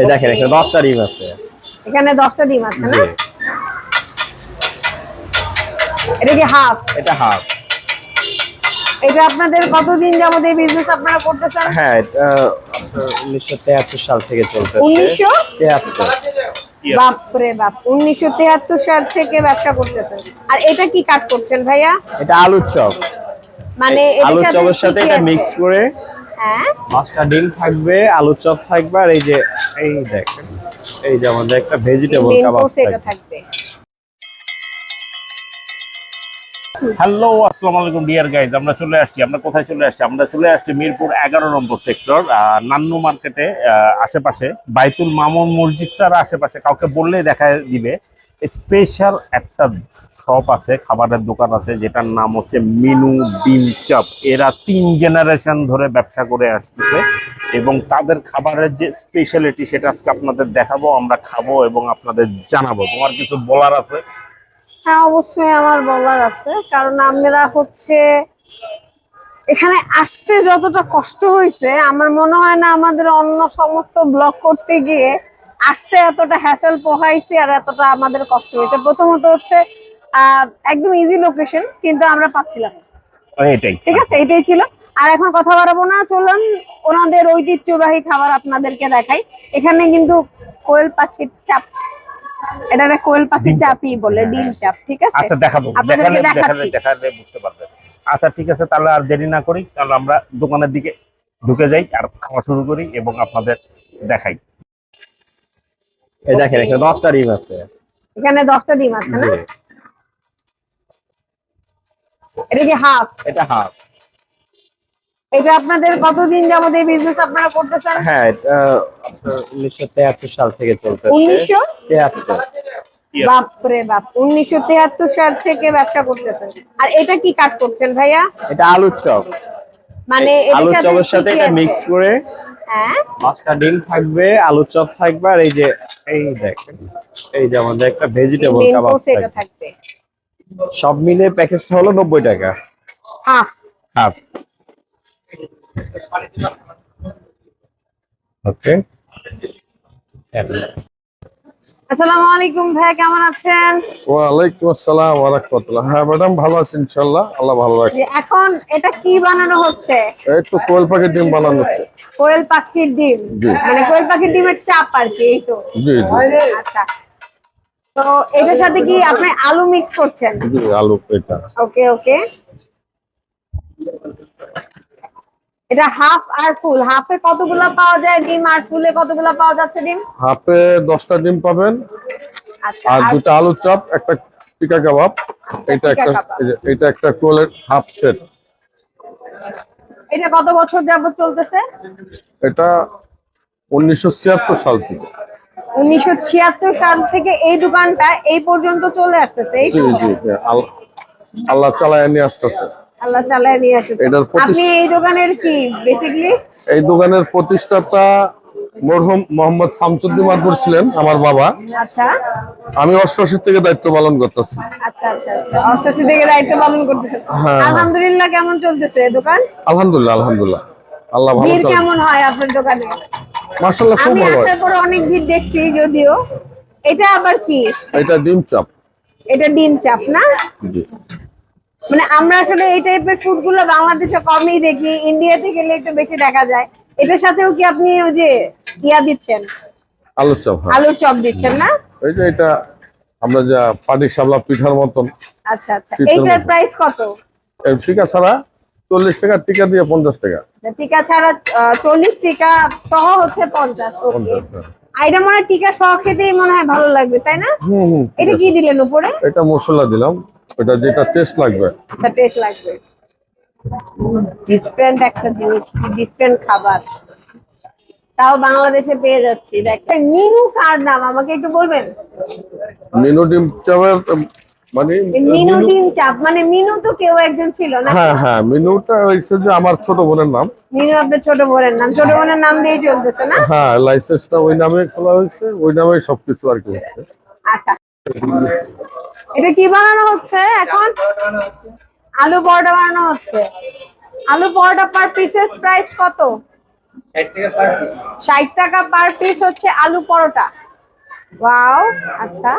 এই দেখেন এখানে দশটা ডিম আছে। এখানে দশটা ডিম আছে না? এটা কি হাফ? এটা হাফ। এটা আপনাদের কতদিন যাবত এই বিজনেস আপনারা করতেছেন? হ্যাঁ এটা উনিশশো তেহাত্তর সাল থেকে চলছে উনিশশো? তেহাত্তর বাপরে বাপ উনিশশো তেহাত্তর সাল থেকে ব্যবসা করতেছেন। আর এটা কি কাট করছেন ভাইয়া? এটা আলুর চপ। মানে সাথে চপের সাথে এটা মিক্স করে হ্যাঁ? পাঁচটা ডিম থাকবে আলুর চপ থাকবে আর এই যে এই দেখেন এই যে আমাদের একটা ভেজিটেবল কাবাব থাকবে। হ্যালো আসসালামু আলাইকুম ডিয়ার গাইজ আমরা চলে আসছি আমরা কোথায় চলে আসছি? আমরা চলে আসছি মিরপুর এগারো নম্বর সেক্টর নান্নু মার্কেটে আশেপাশে বাইতুল মামুন মসজিদটার আশেপাশে কাউকে বললেই দেখা দিবে। স্পেশাল একটা শপ আছে, খাবারের দোকান আছে, যেটার নাম হচ্ছে মিনু ডিম চপ। এরা তিন জেনারেশন ধরে ব্যবসা করে আসতেছে এবং তাদের খাবারের যে স্পেশালিটি সেটা আজকে আপনাদের দেখাবো, আমরা খাব এবং আপনাদের জানাব। তোমার কিছু বলার আছে? হ্যাঁ অবশ্যই আমার বলার আছে। কারণ আমরা হচ্ছে এখানে আসতে যতটা কষ্ট হয়েছে, আমার মনে হয় না আমাদের অন্য সমস্ত ব্লগ করতে গিয়ে আসতে এতটা হ্যাসেল পোহাইছি আর এতটা আমাদের কষ্ট হয়েছে। প্রথমত হচ্ছে একদম ইজি লোকেশন কিন্তু আমরা পাচ্ছিলাম। এটাই। ঠিক আছে? এটাই ছিল। আর এখন কথা বাড়াবো না চলুন ওনাদের ঐতিহ্যবাহী খাবার আপনাদেরকে দেখাই। এখানে কিন্তু কোয়েল পাখির চাপ এটা কোয়েল পাখির ডিম চাপই বলে ডিম চাপ ঠিক আছে? আচ্ছা দেখাবো। দেখালে দেখালে দেখালে বুঝতে পারবেন। আচ্ছা ঠিক আছে তাহলে আর দেরি না করি। তাহলে আমরা দোকানের দিকে ঢুকে যাই আর খাওয়া শুরু করি এবং আপনাদের দেখাই। এই দেখেন এখানে দশটা ডিম আছে। এখানে দশটা ডিম আছে না? এটা কি হাফ? এটা হাফ। এটা আপনাদের কতদিন যাবত এই বিজনেস আপনারা করতেছেন? হ্যাঁ এটা উনিশশো তেহাত্তর সাল থেকে চলছে উনিশশো? তেহাত্তর বাপরে বাপ উনিশশো তেহাত্তর সাল থেকে ব্যবসা করতেছেন। আর এটা কি কাট করছেন ভাইয়া? এটা আলুর চপ। মানে আলুর চপের সাথে এটা? মিক্স করে হ্যাঁ? পাঁচটা ডিম থাকবে আলুর চপ থাকবে আর এই যে এই দেখেন এই যে আমাদের একটা ভেজিটেবল কাবাব থাকবে। সব মিলে প্যাকেজটা হলো নব্বই টাকা। হাফ হাফ ওকে আসসালামু আলাইকুম ভাইয়া কেমন আছেন? ওয়ালাইকুম আসসালাম ওয়া রাহমাতুল্লাহ। হ্যাঁ ম্যাডাম ভালো আছি ইনশাআল্লাহ আল্লাহ ভালো রাখছে। যে এখন এটা কি বানানো হচ্ছে? এই তো কোয়েল পাখির ডিম বানানো হচ্ছে। কোয়েল পাখির ডিম? মানে কোয়েল পাখির ডিমের চাপ আর কি এই তো। জি জি। আচ্ছা। তো এটার সাথে কি আপনি আলু মিক্স করছেন? জি আলু এটা। ওকে ওকে। এটা হাফ আর ফুল। হাফে কতগুলা পাওয়া যায় ডিম আর ফুলে কতগুলা পাওয়া যাচ্ছে ডিম? হাফে দশটা ডিম পাবেন। আচ্ছা আর দুটো আলুর চপ একটা টিকা কাবাব এটা একটা এটা একটা কোয়েলের হাফ সেট। এটা কত বছর যাবত চলতেছে? এটা উনিশশো ছিয়াত্তর সাল থেকে। উনিশশো ছিয়াত্তর সাল থেকে এই দোকানটা এই পর্যন্ত চলে আসতেছে এই জি জি আল্লাহ চালায় নিয়ে আসতেছে। আল্লাহ চালায় নিয়ে আসতেছে এটার আপনি এই দোকানের কি বেসিকলি এই দোকানের প্রতিষ্ঠাতা মরহুম মোহাম্মদ শামসুদ্দিন মাদপুর ছিলেন আমার বাবা। আচ্ছা। আমি অষ্টআশি থেকে দায়িত্ব পালন করতেছি। আচ্ছা আচ্ছা আচ্ছা। থেকে দায়িত্ব পালন করতেছেন। হ্যাঁ। আলহামদুলিল্লাহ কেমন চলতেছে দোকান? আলহামদুলিল্লাহ আলহামদুলিল্লাহ। আল্লাহ ভালো ভিড় কেমন হয় আপনার দোকানে? মার্শাল্লাহ খুব ভালো হয়। আসার অনেক ভিড় দেখছি যদিও। এটা আবার কি? এটা ডিম চাপ। এটা ডিম চাপ না? জি। মানে আমরা আসলে এই টাইপের ফুডগুলো বাংলাদেশে কমই দেখি ইন্ডিয়াতে গেলে একটু বেশি দেখা যায়। এটার সাথেও কি আপনি ওই যে ইয়া দিচ্ছেন? আলুর চপ হ্যাঁ। আলুর চপ দিচ্ছেন না? এই যে এটা আমরা যা পাটি সাবলা পিঠার মতন আচ্ছা আচ্ছা। এইটার প্রাইস কত? এই টিকা ছাড়া চল্লিশ টাকা টিকা দিয়ে পঞ্চাশ টাকা। টিকা ছাড়া চল্লিশ টিকা সহ হচ্ছে পঞ্চাশ পঞ্চাশ এটা মনে হয় টিকা সহ খেতেই মনে হয় ভালো লাগবে তাই না? এটা কি দিলেন উপরে? এটা মশলা দিলাম। এটা যেটা টেস্ট লাগবে। টেস্ট লাগবে। ডিফারেন্ট একটা জিনিস ডিফারেন্ট খাবার। তাও বাংলাদেশে পেয়ে যাচ্ছি। একটা মিনু কার নাম? আমাকে একটু বলবেন? মিনু ডিম চাপের মানে মিনু ডিম চাপ মানে মিনু তো কেউ একজন ছিল না? হ্যাঁ হ্যাঁ মিনুটা হয়েছে যে আমার ছোট বোনের নাম। মিনু আপনার ছোট বোনের নাম। ছোট বোনের নাম দিয়ে চলতেছে না? হ্যাঁ লাইসেন্সটা ওই নামে খোলা হয়েছে ওই নামে সবকিছু আর কি হচ্ছে। আচ্ছা। এটা কি বানানো হচ্ছে এখন? আলু পরোটা বানানো হচ্ছে। আলু পরোটা পার পিসের প্রাইস কত? ষাট টাকা পার পিস হচ্ছে আলু পরোটা। ওয়াও আচ্ছা।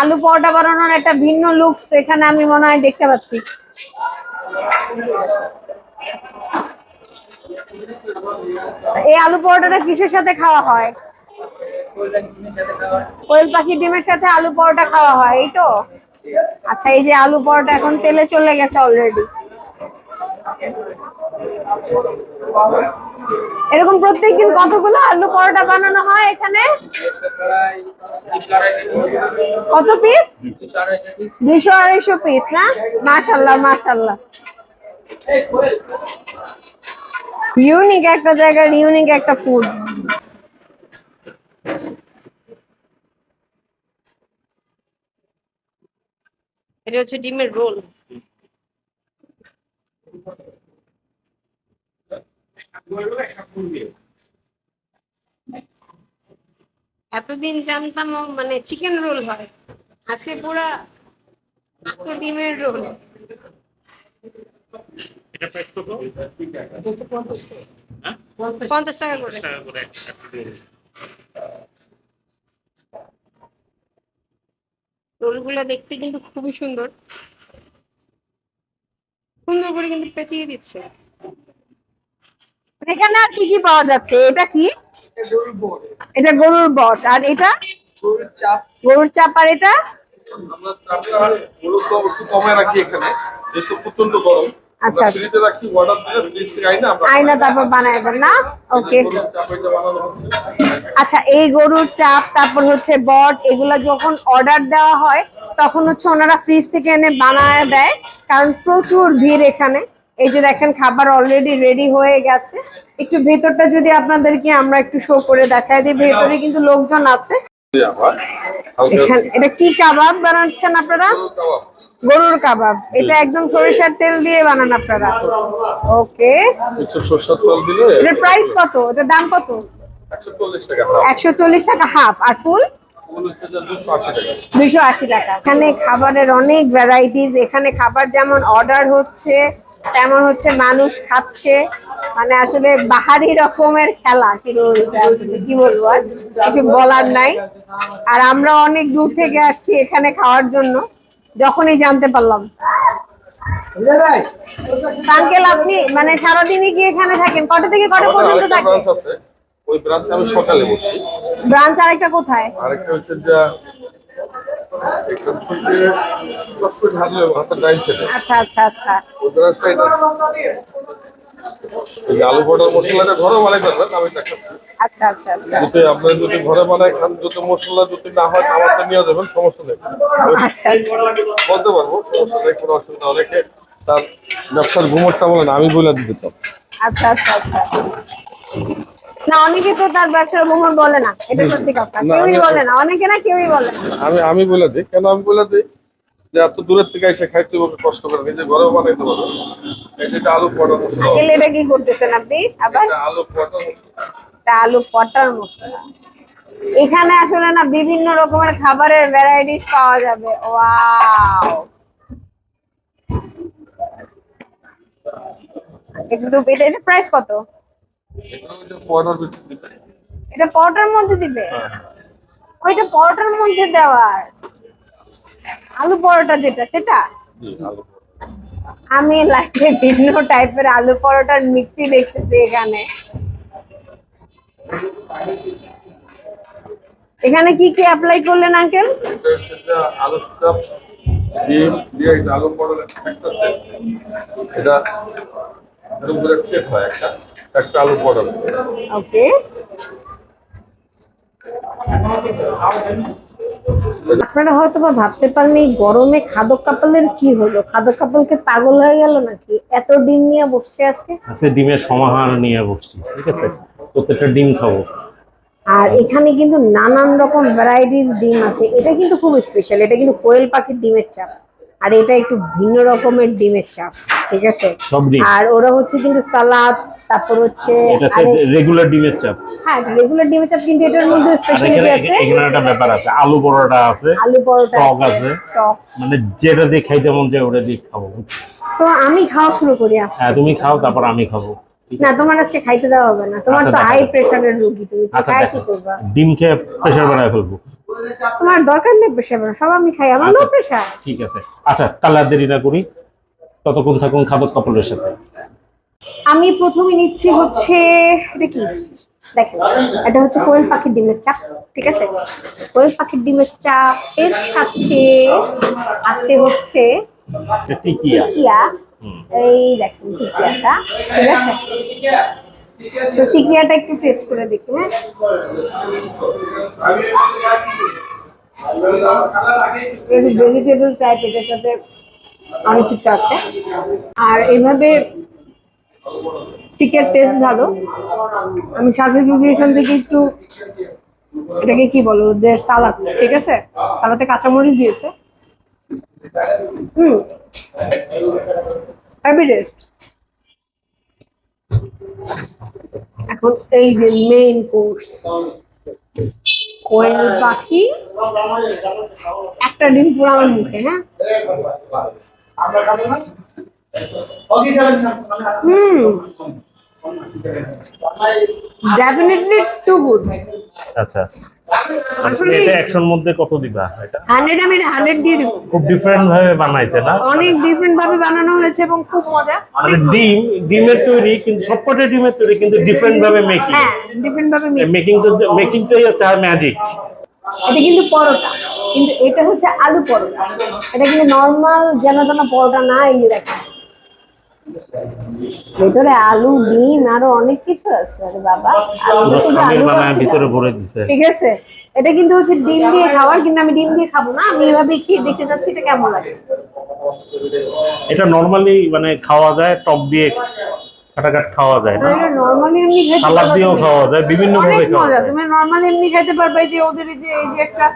আলু পরোটা বানানোর একটা ভিন্ন লুকস এখানে আমি মনে হয় দেখতে পাচ্ছি। এই আলু পরোটাটা কিসের সাথে খাওয়া হয়? কোয়েল পাখি ডিমের সাথে আলু পরোটা খাওয়া হয়, এই তো? আচ্ছা এই যে আলু পরোটা এখন তেলে চলে গেছে অলরেডি এরকম প্রত্যেকদিন কতগুলো আলু পরোটা বানানো হয় এখানে? কত পিস দুইশো আড়াইশো পিস না? মাশাল্লাহ মাশাল্লাহ ইউনিক একটা জায়গার ইউনিক একটা ফুড এটা হচ্ছে ডিমের রোল। এতদিন জানতাম ও মানে চিকেন রোল হয়। আজকে পুরা আস্ত ডিমের রোল। হ্যাঁ? পঞ্চাশ টাকা করে টাকা করে একটা roll। রোলগুলো দেখতে কিন্তু খুবই সুন্দর। সুন্দর করে কিন্তু পেঁচিয়ে দিচ্ছে। এখানে আর কি কি পাওয়া যাচ্ছে? এটা কি? এটা গরুর বট। আর এটা? গরুর চাপ। আর এটা? আমরা চাপটা মূলত একটু কমে রাখি এখানে। যেহেতু প্রচণ্ড গরম। আচ্ছা। আমরা ফ্রিজে রাখি অর্ডার দিলে ফ্রিজ থেকে আইনা আমরা আয়না তারপর বানাবেন না? ওকে আচ্ছা এই গরুর চাপ তারপর হচ্ছে বট এগুলা যখন অর্ডার দেওয়া হয় তখন হচ্ছে ওনারা ফ্রিজ থেকে এনে বানায় দেয় কারণ প্রচুর ভিড় এখানে। এই যে দেখেন খাবার অলরেডি রেডি হয়ে গেছে। একটু ভেতরটা যদি আপনাদেরকে আমরা একটু শো করে দেখাই দিই ভেতরে কিন্তু লোকজন আছে। এখানে এটা কি কাবাব বানাচ্ছেন আপনারা? গরুর কাবাব। এটা একদম সরিষার তেল দিয়ে বানান আপনারা। ওকে। একটু সরষের তেল দিলে এটার প্রাইস কত? এটার দাম কত? একশো চল্লিশ টাকা হাফ আর ফুল? চল্লিশ হাজার দুশো আশি টাকা। এখানে খাবারের অনেক ভ্যারাইটিস এখানে খাবার যেমন অর্ডার হচ্ছে তেমন হচ্ছে মানুষ খাচ্ছে। মানে আসলে বাহারি রকমের খেলা। কি কি বলব আর? কিছু বলার নাই। আর আমরা অনেক দূর থেকে আসছি এখানে খাওয়ার জন্য। যখনই জানতে পারলাম। আঙ্কেল আপনি মানে সারাদিনই কি এখানে থাকেন? কটা থেকে কটা পর্যন্ত আরেকটা থাকেন? ওই ব্রাঞ্চে আমি সকালে বসি। ব্রাঞ্চ আরেকটা কোথায়? আরেকটা হচ্ছে যে আচ্ছা আচ্ছা আচ্ছা। আলু মশলাটা ঘরে বানাই আমি আচ্ছা আচ্ছা আচ্ছা। যদি আপনার যদি ঘরে বানাই খান যদি মশলা যদি না হয় আমার তো নিয়ে যাবেন সমস্যা নেই। বলতে পারব সমস্যা নেই কোনো অসুবিধা অনেকে তার ব্যবসার ঘুমোরটা বলে না আমি বলে দিতে আচ্ছা আচ্ছা আচ্ছা। না অনেকে তো তার ব্যবসার বলে না। এটা সত্যি কথা। কেউই বলে না। অনেকে না কেউই বলে না। আমি আমি বলে দিই। কেন আমি বলে দিই? যে এত দূরের থেকে এসে খাইতে কষ্ট করে নিজে ঘরেও বানাইতে পারব আঙ্কেল এটা কি করতেছেন আপনি? আবার? আলু পটার মশলা। এখানে আসলে না বিভিন্ন রকমের খাবারের ভ্যারাইটিস পাওয়া যাবে। ওয়াও! কিন্তু এটা এটা প্রাইস কত? এটা পটার মধ্যে দিবে? হ্যাঁ, ওইটা পটার মধ্যে দেওয়ার। আলু পরোটা যেটা সেটা। আমি লাইফে বিভিন্ন টাইপের আলু পরোটার মিক্সি দেখতেছি এখানে। এখানে কি কি অ্যাপ্লাই করলেন আঙ্কেল আলু চপ ডিম দিয়ে এটা আলু পটার একটা সেট এটা এরকম করে সেট হয় একটা একটা আলু পটার ওকে আপনারা হয়তো বা ভাবতে পারেন এই গরমে খাদক কাপালের কি হলো? খাদক কাপালকে পাগল হয়ে গেল নাকি? এত ডিম নিয়ে বসছে আজকে? আজকে ডিমের সমাহার নিয়ে বসছি ঠিক আছে? প্রত্যেকটা ডিম খাব। আর এখানে কিন্তু নানান রকম ভ্যারাইটিস ডিম আছে। এটা কিন্তু খুব স্পেশাল এটা কিন্তু কোয়েল পাখির ডিমের চাপ। আর এটা একটু ভিন্ন রকমের ডিমের চাপ ঠিক আছে? আর ওরা হচ্ছে কিন্তু সালাদ তারপর হচ্ছে এটা রেগুলার ডিমের চাপ। হ্যাঁ রেগুলার ডিমের চাপ কিন্তু এটার মধ্যে স্পেশালিটি আছে। এখানে একটা ব্যাপার আছে আলু পরোটা আছে আলু পরোটা টক আছে। টক। মানে যেটা দিয়ে খাইতে মন চায় ওটা দিয়ে খাব সো আমি খাওয়া শুরু করি আজকে। হ্যাঁ তুমি খাও তারপর আমি খাব। না তোমার আজকে খাইতে দেওয়া হবে না। তোমার আচ্ছা, তো হাই প্রেশারের রোগী তুমি আচ্ছা কি করবা? ডিম খেয়ে প্রেশার বানায় ফেলব। তোমার দরকার নেই প্রেশার সব আমি খাই আমার লো আচ্ছা। প্রেশার ঠিক আছে। আচ্ছা তাহলে দেরি না করি। ততক্ষণ থাকুন খাবার কাপড়ের সাথে। আমি প্রথমে নিচ্ছি হচ্ছে এটা কি? দেখেন এটা হচ্ছে কোয়েল পাখির ডিমের চাপ ঠিক আছে? কোয়েল পাখির ডিমের চাপ এর সাথে আছে হচ্ছে টিকিয়া। এই দেখেন টিকিয়াটা ঠিক আছে? তো টিকিয়াটা একটু টেস্ট করে দেখি হ্যাঁ? ভেজিটেবল টাইপ এটার সাথে অনেক কিছু আছে। আর এইভাবে চিকেন টেস্ট ভালো। আমি সাথে যদি এখান থেকে একটু, এটাকে কি বলো, ওদের সালাদ, ঠিক আছে? সালাতে কাঁচামরিচ দিয়েছে। হুম। হ্যাপি টেস্ট এখন এই যে মেইন কোর্স কোয়েল পাখি, একটা ডিম পুরো আমার মুখে হ্যাঁ? হুম। ডেফিনেটলি টু গুড আচ্ছা। আসলে- এটা একশোর মধ্যে কত দিবা এটা? হান্ড্রেড আমি হান্ড্রেড দিয়ে দেবো। খুব ডিফারেন্ট ভাবে বানাইছে না? অনেক ডিফারেন্ট ভাবে বানানো হয়েছে এবং খুব মজা। মানে ডিম ডিমের তৈরি কিন্তু সবকটা ডিমের তৈরি কিন্তু ডিফারেন্ট ভাবে মেকিং হ্যাঁ ডিফারেন্ট ভাবে। মেকিং তো মেকিংটাই হচ্ছে ম্যাজিক এটা কিন্তু পরোটা। কিন্তু এটা হচ্ছে আলু পরোটা। এটা কিন্তু নর্মাল জানা জানা পরোটা না এই দেখেন ভেতরে আলু ডিম আরও অনেক কিছু আছে। আরে বাবা আলু। ভিতরে ভরে দিছে। ঠিক আছে। এটা কিন্তু হচ্ছে ডিম দিয়ে খাবার কিন্তু আমি ডিম দিয়ে খাব না। আমি এভাবে খেয়ে দেখতে চাচ্ছি এটা কেমন লাগে এটা নর্মালি মানে খাওয়া যায় টক দিয়ে কাটাকাট খাওয়া যায় না? এটা নর্মালি এমনি খেতে সালাদ দিয়েও খাওয়া যায় বিভিন্ন ভাবে খাওয়া যায়। তুমি নর্মালি এমনি খেতে পারবে যে ওদের যে এই যে একটা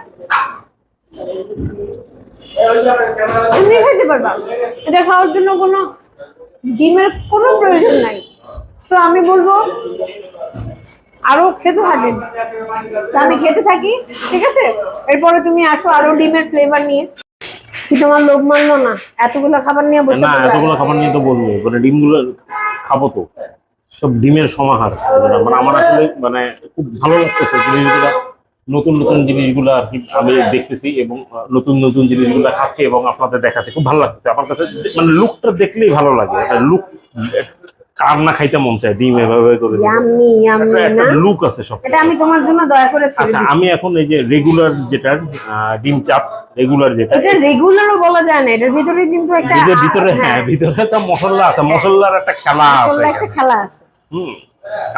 এমনি খেতে পারবা। এটা খাওয়ার জন্য কোনো ডিমের কোনো প্রয়োজন নাই। তো আমি বলব আরও খেতে থাকেন। আমি খেতে থাকি ঠিক আছে? এরপরে তুমি আসো আরও ডিমের ফ্লেভার নিয়ে। কি তোমার লোভ মানলো না? এতগুলো খাবার নিয়ে বসে না এতগুলো খাবার নিয়ে তো বলব। মানে ডিমগুলো খাব তো। সব ডিমের সমাহার। মানে আমার আসলে মানে খুব ভালো লাগতেছে। জিনিসগুলা নতুন নতুন জিনিসগুলো আর কি আমি দেখতেছি এবং নতুন নতুন জিনিসগুলো খাচ্ছি এবং আপনাদের দেখাচ্ছি। খুব ভালো লাগতেছে। আমার কাছে মানে লুকটা দেখলেই ভালো লাগে। লুক কার না খাইতে মন চায়? ডিম এভাবে করে লুক আছে সব এটা আমি তোমার জন্য দয়া করে আচ্ছা আমি এখন এই যে রেগুলার যেটা ডিম চাপ রেগুলার যেটা। এটা রেগুলারও বলা যায় না। এটার ভিতরে কিন্তু একটা ভিতরে ভিতরে হ্যাঁ ভিতরে তো মশলা আছে। মশলার একটা খেলা আছে একটা খেলা আছে। হুম।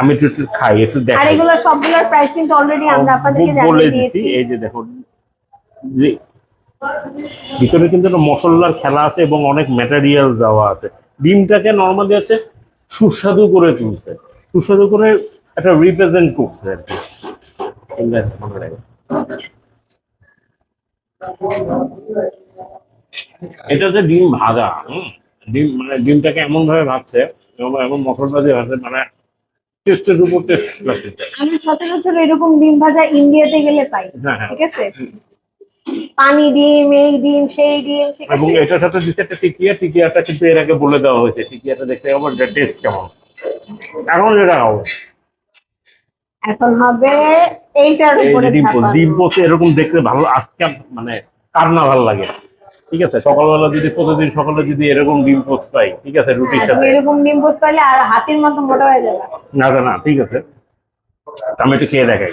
আমি একটু একটু খাই একটু আর এগুলো সবগুলোর প্রাইস কিন্তু অলরেডি আমরা আপনাদেরকে জানিয়ে দিয়েছি। এই যে দেখো ভিতরে কিন্তু একটা মশলার খেলা আছে এবং অনেক ম্যাটেরিয়াল দেওয়া আছে। ডিমটাকে নর্মালি হচ্ছে সুস্বাদু করে তুলছে সুস্বাদু করে একটা রিপ্রেজেন্ট করছে আর কি। এটা হচ্ছে ডিম ভাজা হুম? ডিম মানে ডিমটাকে এমন ভাবে ভাজছে এবং এমন মশলা দিয়ে ভাজছে মানে টেস্টের উপর টেস্ট আমি সচরাচর এরকম ডিম ভাজা ইন্ডিয়াতে গেলে পাই হ্যাঁ হ্যাঁ। ঠিক আছে? পানি ডিম এই ডিম সেই ডিম এবং এটার সাথে দিচ্ছে একটা টিকিয়া টিকিয়াটা কিন্তু এর আগে বলে দেওয়া হয়েছে টিকিয়াটা দেখতে আমার টেস্ট কেমন। এখন যেটা হবে? এখন হবে এইটার এই উপরে ডিম ডিম এরকম দেখতে ভালো আজকে মানে কার না ভালো লাগে? ঠিক আছে? সকালবেলা যদি প্রতিদিন সকালে যদি এরকম ডিম পোস্ট পাই ঠিক আছে রুটির হ্যাঁ, সাথে? এরকম ডিম পোস্ট পাইলে আর হাতির মতো মোটা হয়ে যাবে। না না, না ঠিক আছে। আমি একটু খেয়ে দেখাই।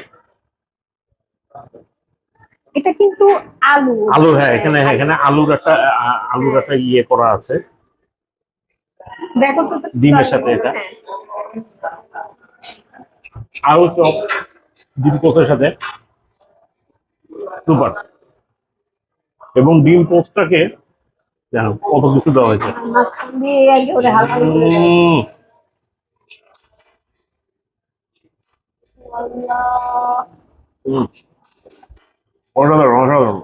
এটা কিন্তু আলু। আলু হ্যাঁ এখানে হ্যাঁ, এখানে আলুর একটা আলুর একটা ইয়ে করা আছে। দেখো তো তো- ডিমের সাথে এটা? হ্যাঁ। আলু চপ ডিম পোস্টের সাথে। সুপার। এবং ডিম পোস্টটাকে জানো কত কিছু দেওয়া হয়েছে। অসাধারণ অসাধারণ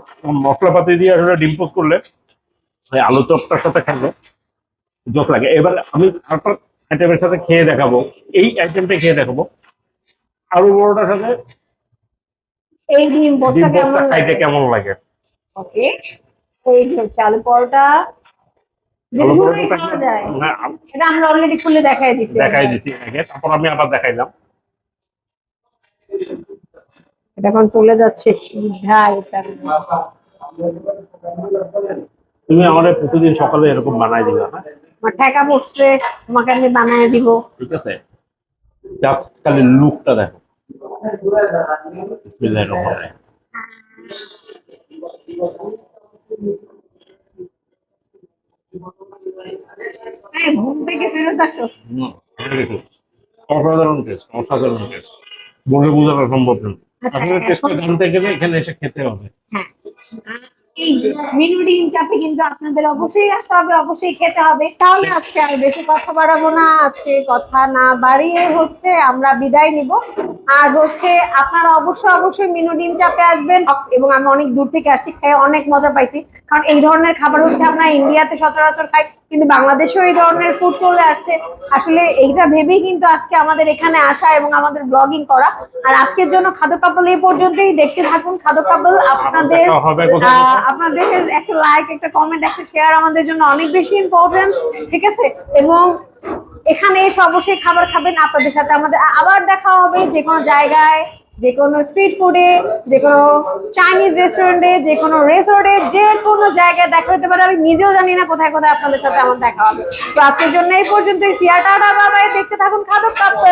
মশলাপাতি দিয়ে আসলে ডিম পোস্ট করলে আলু চপটার সাথে খেলে জোক লাগে এবার আমি তারপর আইটেমের সাথে খেয়ে দেখাবো এই আইটেমটা খেয়ে দেখাবো আলু বড়টার সাথে এই ডিম ডিম পোস্টটা কেমন লাগে? ওকে এই যে হচ্ছে আলু পরোটা যায়। হ্যাঁ, এটা আমরা অলরেডি খুলে দেখাই দিচ্ছি। দেখাই দিচ্ছি তারপর আমি আবার দেখাইলাম। এটা এখন চলে যাচ্ছে সিধা এটা। তুমি আমাদের প্রতিদিন সকালে এরকম বানাই দিবা হ্যাঁ? আমার ঠেকা বসছে তোমাকে আমি বানিয়ে দিব। ঠিক আছে। জাস্ট খালি লুকটা দেখো। বিসমিল্লাহির রহমানির রহিম। ঘুম থেকে ফেরত আসো. অসাধারণ টেস্ট অসাধারণ টেস্ট বলে বোঝানো সম্ভব না। আচ্ছা, আসলে টেস্টটা জানতে গেলে এখানে এসে খেতে হবে। হ্যাঁ। এই মিনু ডিম কিন্তু আপনাদের অবশ্যই আসতে হবে, অবশ্যই খেতে হবে। তাহলে আজকে আর বেশি কথা বাড়াবো না, আজকে কথা না বাড়িয়ে হচ্ছে আমরা বিদায় নিব। আর হচ্ছে আপনারা অবশ্যই অবশ্যই মিনু ডিম চাপে আসবেন। এবং আমি অনেক দূর থেকে আসি খেয়ে অনেক মজা পাইছি। কারণ এই ধরনের খাবার হচ্ছে আমরা ইন্ডিয়াতে সচরাচর খাই কিন্তু বাংলাদেশেও এই ধরনের ফুড চলে আসছে। আসলে এইটা ভেবেই কিন্তু আজকে আমাদের এখানে আসা এবং আমাদের ব্লগিং করা। আর আজকের জন্য খাদ্য কাপল এই পর্যন্তই। দেখতে থাকুন খাদ্য কাপল। আপনাদের আপনাদের একটা লাইক একটা কমেন্ট একটা শেয়ার আমাদের জন্য অনেক বেশি ইম্পর্টেন্ট ঠিক আছে? এবং এখানে এসে অবশ্যই খাবার খাবেন। আপনাদের সাথে আমাদের আবার দেখা হবে যে কোনো জায়গায়। যে কোনো স্ট্রিট ফুডে যে কোনো চাইনিজ রেস্টুরেন্টে যে কোনো রেসর্টে যে কোনো জায়গায় দেখা হতে পারে। আমি নিজেও জানি না কোথায় কোথায় আপনাদের সাথে আমার দেখা হবে। তো আজকের জন্য এই পর্যন্তই। সিয়াটাটা বাবাই দেখতে থাকুন, খাদক কাপল